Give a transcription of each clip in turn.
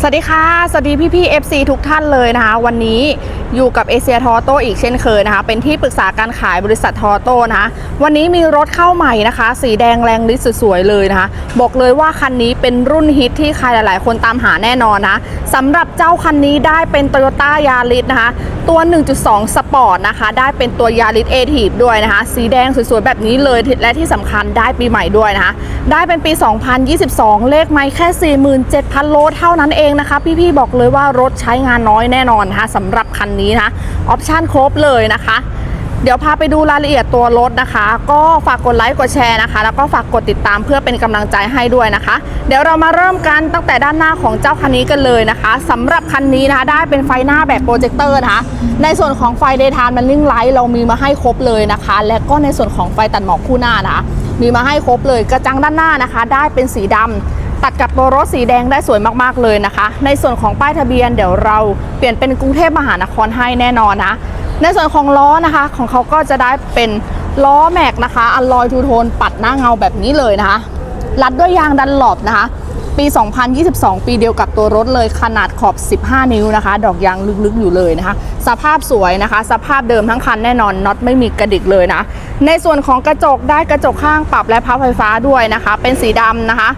สวัสดีค่ะ สวัสดีพี่พี่ๆ FC ทุกท่านเลยนะคะ วันนี้อยู่กับเอเชียทอโตอีกเช่นเคยนะคะ เป็นที่ปรึกษาการขายบริษัททอโตนะคะ วันนี้มีรถเข้าใหม่นะคะ สีแดงแรงฤทธิ์สวยๆเลยนะคะ บอกเลยว่าคันนี้เป็นรุ่นฮิตที่ใครหลายๆ คนตามหาแน่นอนนะสำหรับเจ้าคันนี้ได้เป็น Toyota Yaris นะคะ ตัว 1.2 สปอร์ตนะคะ ได้เป็นตัว Yaris a t i v ด้วยนะคะ สีแดงสวยๆแบบนี้เลย และที่สำคัญได้ปีใหม่ด้วยนะคะ ได้เป็นปี 2022 เลขไม่แค่ 47,000 โลเท่านั้นเองนะคะ พี่ๆบอกเลยว่ารถใช้งานน้อยแน่นอนนะคะสำหรับคันนี้นะออปชั่นครบเลยนะคะ เดี๋ยวพาไปดูรายละเอียดตัวรถนะคะ ก็ฝากกดไลค์กดแชร์นะคะ แล้วก็ฝากกดติดตามเพื่อเป็นกำลังใจให้ด้วยนะคะ เดี๋ยวเรามาเริ่มกันตั้งแต่ด้านหน้าของเจ้าคันนี้กันเลยนะคะสำหรับคันนี้นะคะได้เป็นไฟหน้าแบบโปรเจคเตอร์นะคะในส่วนของไฟเดย์ไทม์มันลิ่งไลท์เรามีมาให้ครบเลยนะคะ และก็ในส่วนของไฟตัดหมอกคู่หน้านะคะมีมาให้ครบเลยกระจังด้านหน้านะคะ ได้เป็นสีดำ ตัดกับตัวรถสีแดงได้สวยมากๆเลยนะคะ ในส่วนของป้ายทะเบียนเดี๋ยวเราเปลี่ยนเป็นกรุงเทพมหานครให้แน่นอนนะ ในส่วนของล้อนะคะของเขาก็จะได้เป็นล้อแม็กนะคะอัลลอยทูโทนปัดหน้าเงาแบบนี้เลยนะคะ รัดด้วยยางดันหลบนะคะ ปี 2022 ปีเดียวกับตัวรถเลยขนาดขอบ 15 นิ้วนะคะ ดอกยางลึกๆอยู่เลยนะคะ สภาพสวยนะคะ สภาพเดิมทั้งคันแน่นอนน็อตไม่มีกระดิกเลยนะ ในส่วนของกระจกได้กระจกข้างปรับและพับไฟฟ้าด้วยนะคะ เป็นสีดำนะคะ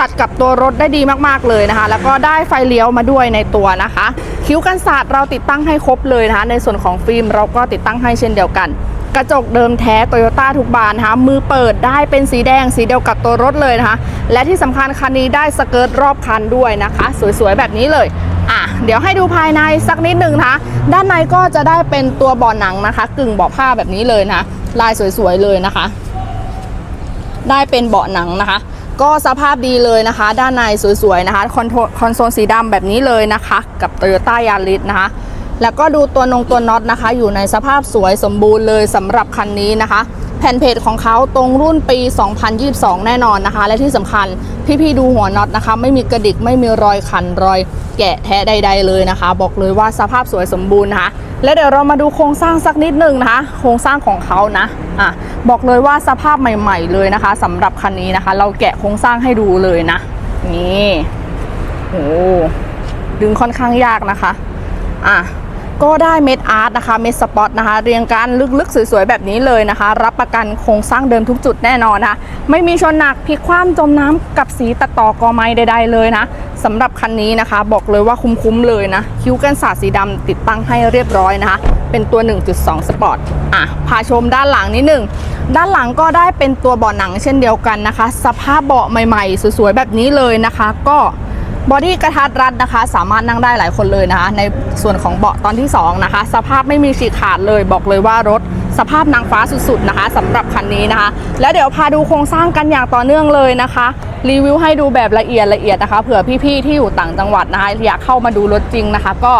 ตัดกับตัวรถได้ดีมากๆเลยนะคะ แล้วก็ได้ไฟเลี้ยวมาด้วยในตัวนะคะ คิ้วกันศาสตร์เราติดตั้งให้ครบเลยนะคะ ในส่วนของฟิล์มเราก็ติดตั้งให้เช่นเดียวกัน กระจกเดิมแท้โตโยต้าทุกบานนะคะมือเปิดได้เป็นสีแดงสีเดียวกับตัวรถเลยนะคะ และที่สำคัญคันนี้ได้สเกิร์ตรอบคันด้วยนะคะ สวยๆแบบนี้เลยอะเดี๋ยวให้ดูภายในสักนิดหนึ่งนะคะ ด้านในก็จะได้เป็นตัวเบาะหนังนะคะ กึ่งเบาะผ้าแบบนี้เลยนะลายสวยๆเลยนะคะ ได้เป็นเบาะหนังนะคะ ก็สภาพดีเลยนะคะ ด้านในสวยๆนะคะคอนโทคอนโซลสีดำแบบนี้เลยนะคะ กับ Toyota Yaris นะคะ แล้วก็ดูตัวนงตัวน็อตนะคะ อยู่ในสภาพสวยสมบูรณ์เลยสำหรับคันนี้นะคะ แผ่นเพจของเขาตรงรุ่นปี 2022 แน่นอนนะคะ และที่สำคัญพี่ๆดูหัวน็อตนะคะ ไม่มีกระดิกไม่มีรอยขันรอยแกะแท้ใด ๆ เลยนะคะ บอกเลยว่าสภาพสวยสมบูรณ์นะคะ แล้วเดี๋ยวเรามาดูโครงสร้างสักนิดหนึ่งนะคะ โครงสร้างของเขานะอะบอกเลยว่าสภาพใหม่ ๆ เลยนะคะสำหรับคันนี้นะคะ เราแกะโครงสร้างให้ดูเลยนะ นี่โอ้ดึงค่อนข้างยากนะคะ อะ ก็ได้เม็ดอาร์ตนะคะ เม็ดสปอตนะคะ เรียงกันลึกๆ สวยๆ แบบนี้เลยนะคะ รับประกันโครงสร้างเดิมทุกจุดแน่นอนนะะไม่มีชนหนักพลิกคว่ำจมน้ำกับสีตัดต่อกอไม้ใดๆเลยนะสำหรับคันนี้นะคะ บอกเลยว่าคุ้มๆเลยนะ คิ้วกันสาดสีดำติดตั้งให้เรียบร้อยนะคะ เป็นตัว 1.2 สปอร์ตอะพาชมด้านหลังนิดหนึ่งด้านหลังก็ได้เป็นตัวเบาะหนังเช่นเดียวกันนะคะ สภาพเบาะใหม่ ๆ สวยๆ แบบนี้เลยนะคะ ก็ บอดี้กระทัดรัดนะคะ สามารถนั่งได้หลายคนเลยนะคะ ในส่วนของเบาะตอนที่ 2 นะคะ สภาพไม่มีฉีกขาดเลย บอกเลยว่ารถสภาพนางฟ้าสุดๆนะคะสำหรับคันนี้นะคะ แล้วเดี๋ยวพาดูโครงสร้างกันอย่างต่อเนื่องเลยนะคะ รีวิวให้ดูแบบละเอียดละเอียดนะคะเผื่อพี่ๆที่อยู่ต่างจังหวัดนะคะอยากเข้ามาดูรถจริงนะคะ ก็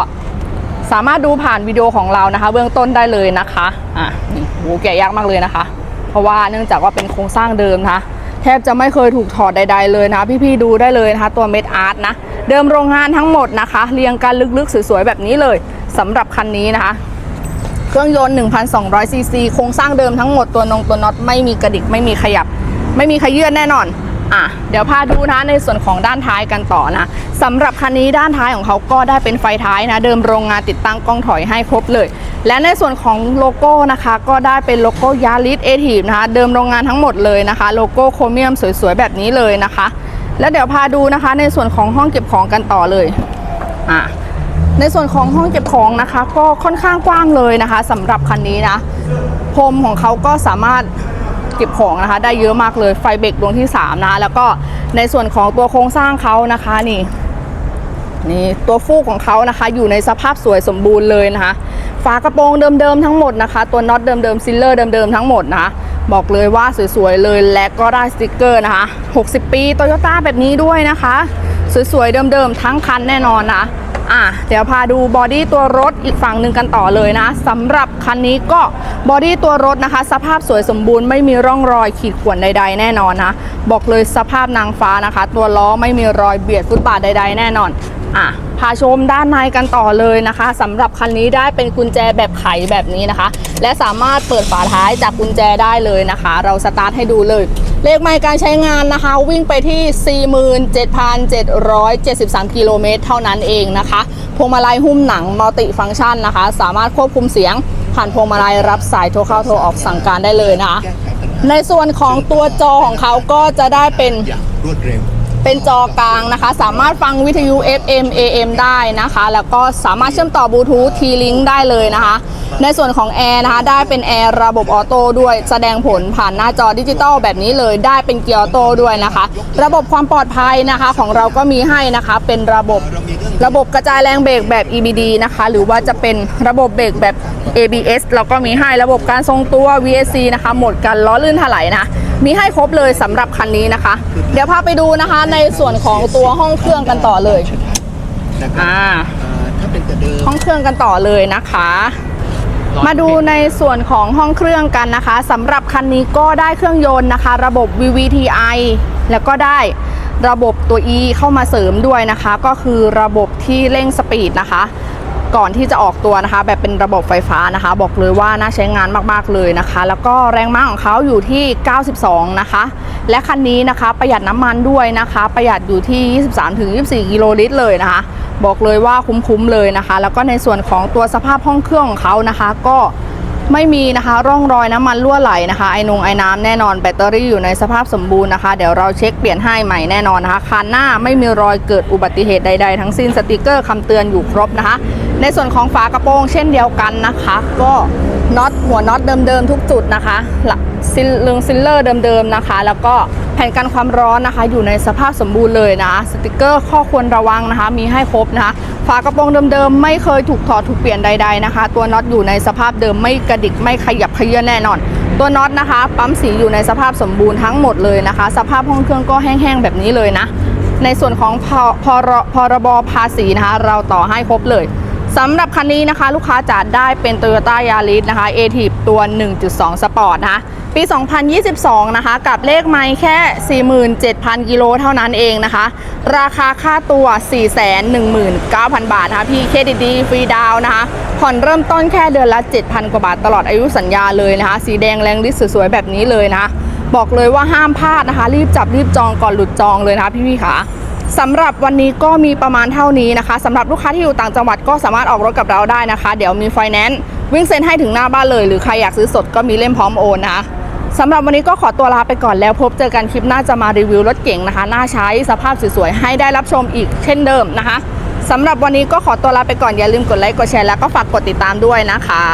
สามารถดูผ่านวิดีโอของเรานะคะ เบื้องต้นได้เลยนะคะอะโหแกะยากมากเลยนะคะ เพราะว่าเนื่องจากว่าเป็นโครงสร้างเดิมนะคะ แทบจะไม่เคยถูกถอดใด ๆเลยนะ พี่ๆดูได้เลยนะคะ ตัวเม็ดอาร์ตนะ เดิมโรงงานทั้งหมดนะคะ เรียงกันลึกๆ สวยๆ แบบนี้เลยสำหรับคันนี้นะคะ เครื่องยนต์ 1,200ซีซีโครงสร้างเดิมทั้งหมดตัวนงตัวน็อตไม่มีกระดิกไม่มีขยับ ไม่มีขยื่นแน่นอน อะเดี๋ยวพาดูนะในส่วนของด้านท้ายกันต่อนะสำหรับคันนี้ด้านท้ายของเขาก็ได้เป็นไฟท้ายนะ เดิมโรงงานติดตั้งกล้องถอยให้ครบเลย และในส่วนของโลโก้นะคะ ก็ได้เป็นโลโก้ยาริสเอทีฟนะคะ เดิมโรงงานทั้งหมดเลยนะคะ โลโก้โครเมียมสวยๆแบบนี้เลยนะคะ แล้วเดี๋ยวพาดูนะคะ ในส่วนของห้องเก็บของกันต่อเลยอะในส่วนของห้องเก็บของนะคะ ก็ค่อนข้างกว้างเลยนะคะสำหรับคันนี้นะพรมของเขาก็สามารถ เก็บของนะคะ ได้เยอะมากเลยไฟเบรกดวงที่ 3 นะ แล้วก็ในส่วนของตัวโครงสร้างเขานะคะนี่นี่ตัวฟูกของเขานะคะ อยู่ในสภาพสวยสมบูรณ์เลยนะคะ ฝากระโปรงเดิมๆทั้งหมดนะคะ ตัวน็อตเดิมๆซิลเลอร์เดิมๆทั้งหมดนะคะบอกเลยว่าสวยๆเลยและก็ได้สติกเกอร์นะคะ 60 ปีโตโยต้าแบบนี้ด้วยนะคะ สวยๆเดิมๆทั้งคันแน่นอนนะ อะเดี๋ยวพาดูบอดี้ตัวรถอีกฝั่งหนึ่งกันต่อเลยนะสำหรับคันนี้ก็บอดี้ตัวรถนะคะ สภาพสวยสมบูรณ์ไม่มีร่องรอยขีดข่วนใด ๆ แน่นอนนะ บอกเลยสภาพนางฟ้านะคะ ตัวล้อไม่มีรอยเบียดฟุตบาทใด ๆ แน่นอนอะ พาชมด้านในกันต่อเลยนะคะสำหรับคันนี้ได้เป็นกุญแจแบบไขแบบนี้นะคะ และสามารถเปิดฝาท้ายจากกุญแจได้เลยนะคะ เราสตาร์ทให้ดูเลย เลขไมล์การใช้งานนะคะ วิ่งไปที่ 47,773 กิโลเมตรเท่านั้นเองนะคะพวงมาลัยหุ้มหนังมัลติฟังก์ชันนะคะ สามารถควบคุมเสียงผ่านพวงมาลัยรับสายโทรเข้าโทรออกสั่งการได้เลยนะคะในส่วนของตัวจอของเขาก็จะได้เป็นรวดเร็ว เป็นจอกลางนะคะ สามารถฟังวิทยุ FM AM ได้นะคะ แล้วก็สามารถเชื่อมต่อบลูทูธ T-Link ได้เลยนะคะ ในส่วนของแอร์นะคะ ได้เป็นแอร์ระบบออโต้ด้วย แสดงผลผ่านหน้าจอดิจิตอลแบบนี้เลย ได้เป็นเกียร์ออโต้ด้วยนะคะ ระบบความปลอดภัยนะคะของเราก็มีให้นะคะ เป็นระบบรามีเรื่องระบบกระจายแรงเบรกแบบ EBD นะคะ หรือว่าจะเป็นระบบเบรกแบบ ABS เราก็มีให้ ระบบการทรงตัว VSC นะคะ หมดกันล้อลื่นถลายนะ มีให้ครบเลยสำหรับคันนี้นะคะ เดี๋ยวพาไปดูนะคะในส่วนของตัวห้องเครื่องกันต่อเลยนะครับอ่าเอ่อถ้าเป็นแต่เดิมห้องเครื่องกันต่อเลยนะคะมาดูในส่วนของห้องเครื่องกันนะคะสำหรับคันนี้ก็ได้เครื่องยนต์นะคะ ระบบ VVTi แล้วก็ได้ระบบตัว E เข้ามาเสริมด้วยนะคะ ก็คือระบบที่เร่งสปีดนะคะ ก่อนที่จะออกตัวนะคะ แบบเป็นระบบไฟฟ้านะคะ บอกเลยว่าน่าใช้งานมากๆเลยนะคะ แล้วก็แรงม้าของเขาอยู่ที่ 92 นะคะ และคันนี้นะคะประหยัดน้ำมันด้วยนะคะ ประหยัดอยู่ที่ 23-24 กิโลลิตรเลยนะคะ บอกเลยว่าคุ้มๆเลยนะคะ แล้วก็ในส่วนของตัวสภาพห้องเครื่องของเขานะคะ ก็ไม่มีนะคะร่องรอยน้ำมันรั่วไหลนะคะไอนงไอน้ำแน่นอนแบตเตอรี่อยู่ในสภาพสมบูรณ์นะคะ เดี๋ยวเราเช็คเปลี่ยนให้ใหม่แน่นอนนะคะคันหน้าไม่มีรอยเกิดอุบัติเหตุใด ๆ ทั้งสิ้นสติกเกอร์คำเตือนอยู่ครบนะคะ ในส่วนของฝากระโปรงเช่นเดียวกันนะคะ ก็น็อตหัวน็อตเดิมๆทุกจุดนะคะหลักซิลเรืองซิลเลอร์เดิมๆนะคะ แล้วก็แผ่นกันความร้อนนะคะ อยู่ในสภาพสมบูรณ์เลยนะสติกเกอร์ข้อควรระวังนะคะ มีให้ครบนะคะ ฝากระโปรงเดิมๆไม่เคยถูกถอดถูกเปลี่ยนใด ๆนะคะ ตัวน็อตอยู่ในสภาพเดิมไม่กระดิกไม่ขยับเขยื้อนแน่นอน ตัวน็อตนะคะ ปั๊มสีอยู่ในสภาพสมบูรณ์ทั้งหมดเลยนะคะ สภาพห้องเครื่องก็แห้งๆแบบนี้เลยนะ ในส่วนของพพรพรบภาษีนะคะ เราต่อให้ครบเลย สำหรับคันนี้นะคะ ลูกค้าจะได้เป็น Toyota Yaris นะคะ a t i v ตัว 1.2 Sport นะคะปี 2022 นะคะ กับเลขไมล์แค่ 47,000 กิโลเท่านั้นเองนะคะ ราคาค่าตัว 419,000 บาทนะคะ พี่เครดิตดีฟรีดาวน์นะคะ ผ่อนเริ่มต้นแค่เดือนละ 7,000 กว่าบาทตลอดอายุสัญญาเลยนะคะ สีแดงแรงฤทธิ์สวยๆ แบบนี้เลยนะคะ บอกเลยว่าห้ามพลาดนะคะ รีบจับรีบจองก่อนหลุดจองเลยนะคะพี่ๆค่ะ สำหรับวันนี้ก็มีประมาณเท่านี้นะคะสำหรับลูกค้าที่อยู่ต่างจังหวัดก็สามารถออกรถกับเราได้นะคะ เดี๋ยวมีไฟแนนซ์วิ่งเซ็นให้ถึงหน้าบ้านเลย หรือใครอยากซื้อสดก็มีเล่มพร้อมโอนนะคะสำหรับวันนี้ก็ขอตัวลาไปก่อนแล้วพบเจอกันคลิปหน้าจะมารีวิวรถเก๋งนะคะน่าใช้สภาพสวยๆให้ได้รับชมอีกเช่นเดิมนะคะสำหรับวันนี้ก็ขอตัวลาไปก่อนอย่าลืมกดไลค์กดแชร์แล้วก็ฝากกดติดตามด้วยนะคะ